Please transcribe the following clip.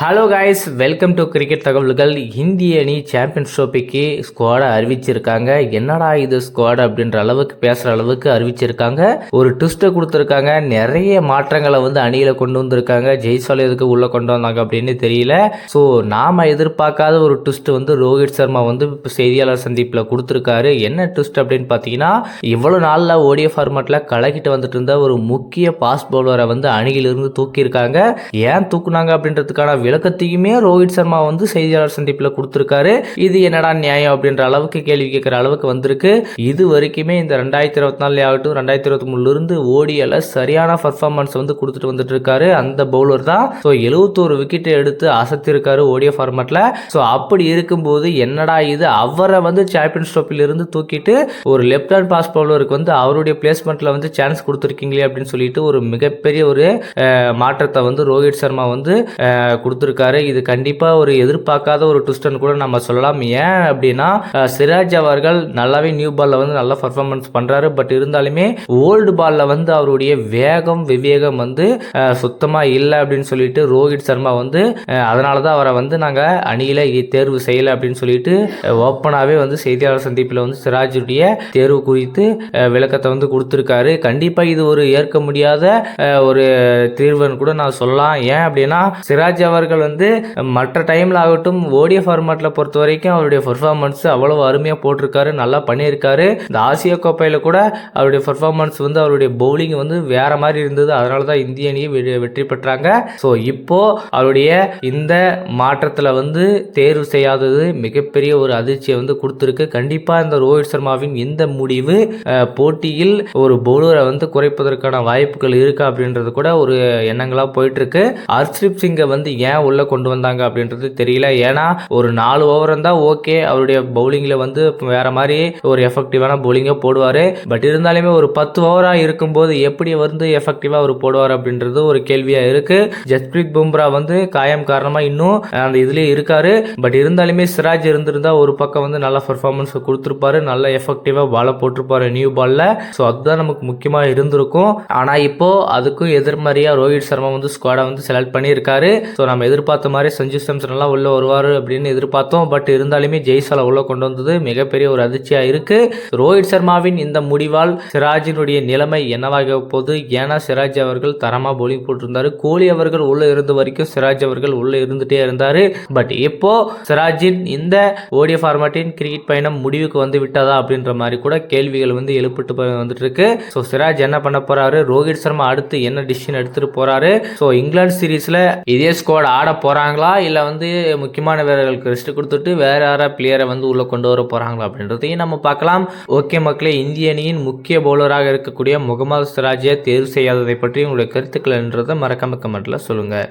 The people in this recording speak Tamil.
Hello guys welcome to cricket தகவல்கள் இந்திய அணி சாம்பியன்ஸ் ட்ரோஃபிக்கு ஸ்குவாடை அறிவிச்சிருக்காங்க. என்னடா இது ஸ்குவாட் அப்படின்ற அளவுக்கு பேசுகிற அளவுக்கு அறிவிச்சிருக்காங்க. ஒரு ட்விஸ்ட்டை கொடுத்துருக்காங்க. நிறைய மாற்றங்களை வந்து அணியில் கொண்டு வந்திருக்காங்க. ஜெய்சால் எதுக்கு உள்ளே கொண்டு வந்தாங்க அப்படின்னு தெரியல. ஸோ நாம் எதிர்பார்க்காத ஒரு ட்விஸ்ட் வந்து ரோஹித் சர்மா வந்து இப்போ செய்தியாளர் சந்திப்பில் கொடுத்துருக்காரு. என்ன ட்விஸ்ட் அப்படின்னு பார்த்தீங்கன்னா இவ்வளோ நாளில் ஓடிய ஃபார்மேட்டில் கலக்கிட்டு வந்துட்டு இருந்த ஒரு முக்கிய பாஸ் பவுலரை வந்து அணியிலிருந்து தூக்கியிருக்காங்க. ஏன் தூக்குனாங்க அப்படின்றதுக்கான விளக்கத்தையுமே ரோஹித் சர்மா வந்து செய்தியாளர் சந்திப்பில் கொடுத்துருக்காரு. இது என்னடா நியாயம் அப்படின்ற அளவுக்கு கேள்வி கேட்குற அளவுக்கு வந்திருக்கு. இது வரைக்குமே இந்த ரெண்டாயிரத்தி இருபத்தி நாலு ஆகட்டும் ரெண்டாயிரத்தி இருபத்தி மூணுலேருந்து ஓடியில் சரியான பர்ஃபார்மன்ஸ் வந்து கொடுத்துட்டு வந்துட்டு இருக்காரு அந்த பவுலர் தான். ஸோ எழுபத்தோரு விக்கெட்டை எடுத்து அசத்திருக்காரு ஓடிய ஃபார்மேட்டில் ஸோ அப்படி இருக்கும்போது என்னடா இது? அவரை வந்து சாம்பியன்ஸ் ட்ரோஃபிலிருந்து தூக்கிட்டு ஒரு லெஃப்ட் ஹேண்ட் பாஸ் பவுலருக்கு வந்து அவருடைய பிளேஸ்மெண்ட்டில் வந்து சான்ஸ் கொடுத்துருக்கீங்களே அப்படின்னு சொல்லிட்டு ஒரு மிகப்பெரிய ஒரு மாற்றத்தை வந்து ரோஹித் சர்மா வந்து அஹ், கொடுத்துருக்காரு. இது கண்டிப்பாக ஒரு எதிர்பார்க்காத ஒரு ட்விஸ்டன் கூட நம்ம சொல்லலாம். ஏன் அப்படின்னா சிராஜ் அவர்கள் நல்லாவே நியூ பாலில் வந்து நல்லா பர்ஃபார்மன்ஸ் பண்ணுறாரு பட் இருந்தாலுமே ஓல்டு பாலில் வந்து அவருடைய வேகம் விவேகம் வந்து சுத்தமாக இல்லை அப்படின்னு சொல்லிட்டு ரோஹித் சர்மா வந்து அதனால தான் அவரை வந்து நாங்கள் அணியில் தேர்வு செய்யலை அப்படின்னு சொல்லிட்டு ஓப்பனாகவே வந்து செய்தியாளர் சந்திப்பில் வந்து சிராஜுடைய தேர்வு குறித்து விளக்கத்தை வந்து கொடுத்துருக்காரு. கண்டிப்பாக இது ஒரு ஏற்க முடியாத ஒரு தீர்வுன்னு கூட நான் சொல்லலாம். ஏன் அப்படின்னா சிராஜ் அவர் அவர்கள் வந்து மற்ற டைமில் ஆகட்டும் ஓடிய ஃபார்மேட்டில் பொறுத்த வரைக்கும் அவருடைய பெர்ஃபார்மன்ஸ் அவ்வளோ அருமையாக போட்டிருக்காரு நல்லா பண்ணியிருக்காரு. இந்த ஆசிய கோப்பையில் கூட அவருடைய பெர்ஃபார்மன்ஸ் வந்து அவருடைய பவுலிங் வந்து வேற மாதிரி இருந்தது. அதனால தான் இந்திய அணியை வெ- வெற்றி பெற்றாங்க. ஸோ இப்போ அவருடைய இந்த மாற்றத்தில் வந்து தேர்வு செய்யாதது மிகப்பெரிய ஒரு அதிர்ச்சியை வந்து கொடுத்துருக்கு. கண்டிப்பாக இந்த ரோஹித் சர்மாவின் இந்த முடிவு போட்டியில் ஒரு பவுலரை வந்து குறைப்பதற்கான வாய்ப்புகள் இருக்கா அப்படின்றது கூட ஒரு எண்ணங்களாக போயிட்டு இருக்கு. ஹர்ஷ்தீப் சிங்கை வந்து ஏன் உள்ளே கொண்டு வந்தாங்க அப்படின்றது தெரியல. ஏன்னா ஒரு நாலு ஓவர் இருந்தால் ஓகே அவருடைய பவுலிங்கில் வந்து வேற மாதிரி ஒரு எஃபெக்டிவான பவுலிங்கை போடுவார். பட் இருந்தாலுமே ஒரு பத்து ஓவராக இருக்கும்போது எப்படி வந்து எஃபெக்டிவாக அவர் போடுவார் அப்படின்றது ஒரு கேள்வியாக இருக்குது ஜஸ்பிரீத் பும்ரா வந்து காயம் காரணமாக இன்னும் அந்த இதுலேயே இருக்காரு. பட் இருந்தாலுமே சிராஜ் இருந்திருந்தா ஒரு பக்கம் வந்து நல்ல பர்ஃபார்மன்ஸ் கொடுத்துருப்பாரு. நல்ல எஃபெக்டிவாக பாலை போட்டிருப்பாரு நியூ பாலில் ஸோ அதுதான் நமக்கு முக்கியமாக இருந்திருக்கும். ஆனால் இப்போ அதுக்கும் எதிர்மறையாக ரோஹித் சர்மா வந்து ஸ்குவாடை வந்து செலக்ட் பண்ணியிருக்காரு. ஸோ நம்ம எதிர்பார்த்த மாதிரி சஞ்சு சாம்சன்லாம் உள்ளே வருவார் அப்படின்னு எதிர்பார்த்தோம். பட் இருந்தாலுமே ஜெய்சாலை உள்ளே கொண்டு வந்தது மிகப்பெரிய ஒரு அதிர்ச்சியாக இருக்குது ரோஹித் சர்மாவின் இந்த முடிவால் சிராஜினுடைய நிலைமை என்னவாக போகுது? ஏன்னா சிராஜ் அவர்கள் தரமாக போலிங் போட்டிருந்தார். கோலி அவர்கள் உள்ளே இருந்த வரைக்கும் சிராஜ் அவர்கள் உள்ளே இருந்துகிட்டே இருந்தார். பட் இப்போ சிராஜின் இந்த ஓடிய ஃபார்மேட்டின் கிரிக்கெட் பயணம் முடிவுக்கு வந்து விட்டதா அப்படின்ற மாதிரி கூட கேள்விகள் வந்து எழுப்பிட்டு வந்துட்டு இருக்கு. ஸோ சிராஜ் என்ன பண்ண போறாரு? ரோஹித் சர்மா அடுத்து என்ன டிசிஷன் எடுத்துட்டு போறாரு? ஸோ இங்கிலாந்து சீரீஸ்ல இதே ஸ்குவாட் ஆட போகிறாங்களா இல்லை வந்து முக்கியமான வீரர்களுக்கு ரெஸ்ட் கொடுத்துட்டு வேற யாரா பிளேயரை வந்து உள்ளே கொண்டு வர போகிறாங்களா அப்படின்றதையும் நம்ம பார்க்கலாம். ஓகே மக்களே இந்திய அணியின் முக்கிய பவுலராக இருக்கக்கூடிய முகமது சிராஜியை தேர்வு செய்யாததை பற்றி உங்களுடைய கருத்துக்கள் என்றதை மறக்காம கமெண்ட்டில் சொல்லுங்கள்